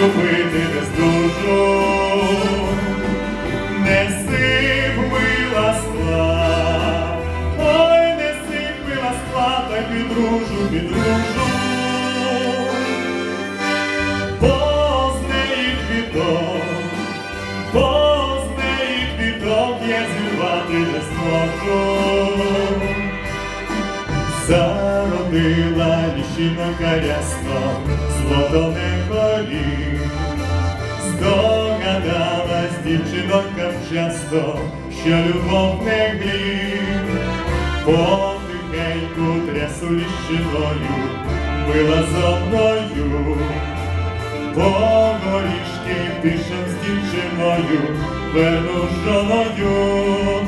приступити не здужу, не сип мила скла, ой, не сип мила скла, та підружу, підружу, бо з неї квіток, бо з неї квіток я зірвати не зможу. Зародила ліщинка рясно, злото не горів. Здогадалась дівчинонка вчасно, що любов не гріх. Потихеньку трясу ліщиною, била зо мною. По горішки пішов з дівчиною, верну жоною,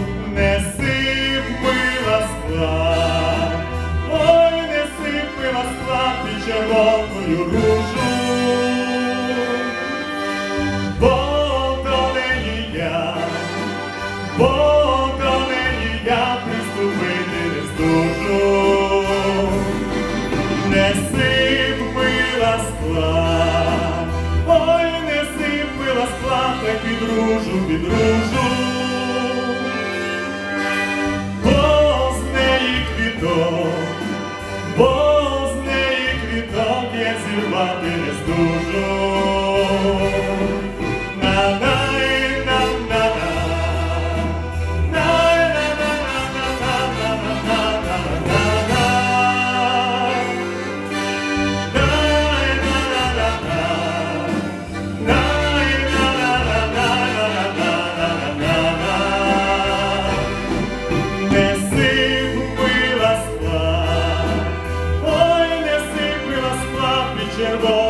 червоною ружу, бо до неї я, бо до неї я приступити не здужу не сип мила скла, ой, не сип мила скла, та підружу, підружу, квіток я зірвати не здужу. Скла під